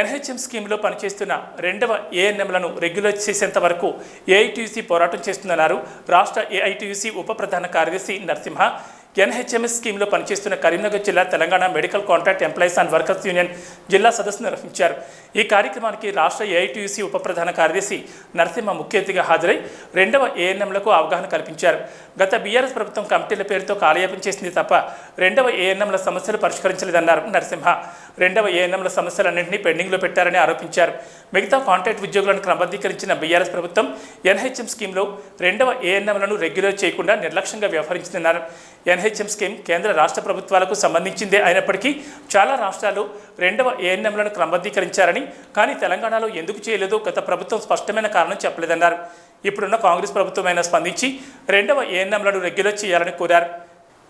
NHM స్కీమ్లో పనిచేస్తున్న రెండవ ఏఎన్ఎంలను రెగ్యులర్ చేసేంత వరకు ఏఐటీయూసీ పోరాటం చేస్తుందన్నారు రాష్ట్ర ఏఐటీయూసీ ఉప ప్రధాన కార్యదర్శి నరసింహ. ఎన్హెచ్ఎంఎస్ స్కీమ్లో పనిచేస్తున్న కరీంనగర్ జిల్లా Telangana medical contract employees and workers union జిల్లా సదస్సు నిర్వహించారు. ఈ కార్యక్రమానికి రాష్ట్ర ఏఐటీయూసీ ఉప ప్రధాన కార్యదర్శి నరసింహ ముఖ్య అతిథిగా హాజరై రెండవ ఏఎన్ఎంలకు అవగాహన కల్పించారు. గత బీఆర్ఎస్ ప్రభుత్వం కమిటీల పేరుతో కాలయాపం చేసింది తప్ప రెండవ ఏఎన్ఎంల సమస్యలు పరిష్కరించలేదన్నారు నరసింహ. రెండవ ఏఎన్ఎంల సమస్యలన్నింటినీ పెండింగ్లో పెట్టారని ఆరోపించారు. మిగతా కాంట్రాక్ట్ ఉద్యోగులను క్రమబద్ధీకరించిన బీఆర్ఎస్ ప్రభుత్వం ఎన్హెచ్ఎం స్కీమ్లో రెండవ ఏఎన్ఎంలను రెగ్యులర్ చేయకుండా నిర్లక్ష్యంగా వ్యవహరించిందన్నారు. ఎన్హెచ్ఎం స్కీమ్ కేంద్ర రాష్ట్ర ప్రభుత్వాలకు సంబంధించిందే అయినప్పటికీ చాలా రాష్ట్రాలు రెండవ ఏఎన్ఎంలను క్రమబద్ధీకరించారని కానీ తెలంగాణలో ఎందుకు చేయలేదో గత ప్రభుత్వం స్పష్టమైన కారణం చెప్పలేదన్నారు. ఇప్పుడున్న కాంగ్రెస్ ప్రభుత్వమైనా స్పందించి రెండవ ఏఎన్ఎంలను రెగ్యులర్ చేయాలని కోరారు.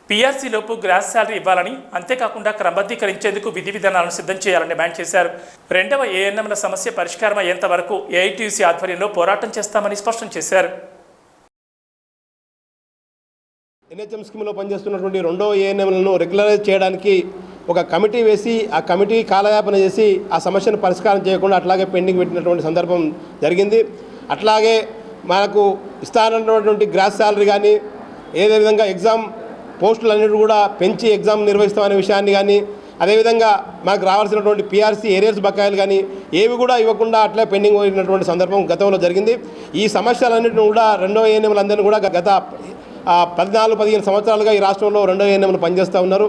పీఆర్సీలోపు గ్రాస్ శాలరీ ఇవ్వాలని అంతేకాకుండా క్రమబద్ధీకరించేందుకు విధి విధానాలను సిద్ధం చేయాలని డిమాండ్ చేశారు. రెండవ ఏఎన్ఎంల సమస్య పరిష్కారం అయ్యేంత వరకు ఏఐటీయూసీ ఆధ్వర్యంలో పోరాటం చేస్తామని స్పష్టం చేశారు. ఎన్హెచ్ఎం స్కీమ్లో పనిచేస్తున్నటువంటి రెండో ఏఎన్ఎంలను రెగ్యులరైజ్ చేయడానికి ఒక కమిటీ వేసి ఆ కమిటీ కాలయాపన చేసి ఆ సమస్యను పరిష్కారం చేయకుండా అట్లాగే పెండింగ్ పెట్టినటువంటి సందర్భం జరిగింది. అట్లాగే మనకు ఇస్తానన్నటువంటి గ్రాస్ శాలరీ కానీ ఏదే విధంగా ఎగ్జామ్ పోస్టులన్నిటి కూడా పెంచి ఎగ్జామ్ నిర్వహిస్తామనే విషయాన్ని కానీ అదేవిధంగా మనకు రావాల్సినటువంటి పిఆర్సీ ఏరియర్స్ బకాయిలు కానీ ఏవి కూడా ఇవ్వకుండా అట్లే పెండింగ్ పోయినటువంటి సందర్భం గతంలో జరిగింది. ఈ సమస్యలన్నింటిని కూడా రెండో ఏఎన్ఎంలందరినీ కూడా గత పద్నాలుగు పదిహేను సంవత్సరాలుగా ఈ రాష్ట్రంలో రెండో ఏఎన్ఎంలు పనిచేస్తూ ఉన్నారు.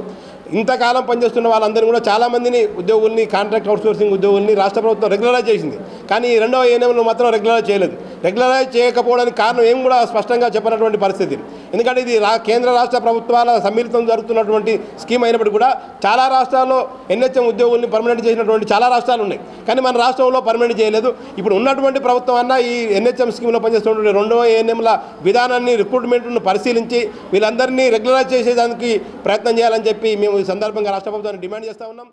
ఇంతకాలం పనిచేస్తున్న వాళ్ళందరినీ కూడా చాలామందిని ఉద్యోగుల్ని కాంట్రాక్ట్ అవుట్సోర్సింగ్ ఉద్యోగుల్ని రాష్ట్ర ప్రభుత్వం రెగ్యులరైజ్ చేసింది. కానీ ఈ రెండవ ఏఎన్ఎంలు మాత్రం రెగ్యులరైజ్ చేయలేదు. రెగ్యులరైజ్ చేయకపోవడానికి కారణం ఏం కూడా స్పష్టంగా చెప్పినటువంటి పరిస్థితి. ఎందుకంటే ఇది రా కేంద్ర రాష్ట్ర ప్రభుత్వాల సమ్మిళితం జరుగుతున్నటువంటి స్కీమ్ అయినప్పటికీ కూడా చాలా రాష్ట్రాల్లో ఎన్హెచ్ఎం ఉద్యోగుల్ని పర్మనెంట్ చేసినటువంటి చాలా రాష్ట్రాలు ఉన్నాయి. కానీ మన రాష్ట్రంలో పర్మనెంట్ చేయలేదు. ఇప్పుడు ఉన్నటువంటి ప్రభుత్వం అన్న ఈ ఎన్హెచ్ఎం స్కీమ్లో పనిచేస్తున్నటువంటి రెండవ ఏఎన్ఎంల విధానాన్ని రిక్రూట్మెంట్ను పరిశీలించి వీళ్ళందరినీ రెగ్యులరైజ్ చేసేదానికి ప్రయత్నం చేయాలని చెప్పి మేము ఈ సందర్భంగా రాష్ట్ర ప్రభుత్వాన్ని డిమాండ్ చేస్తా ఉన్నాం.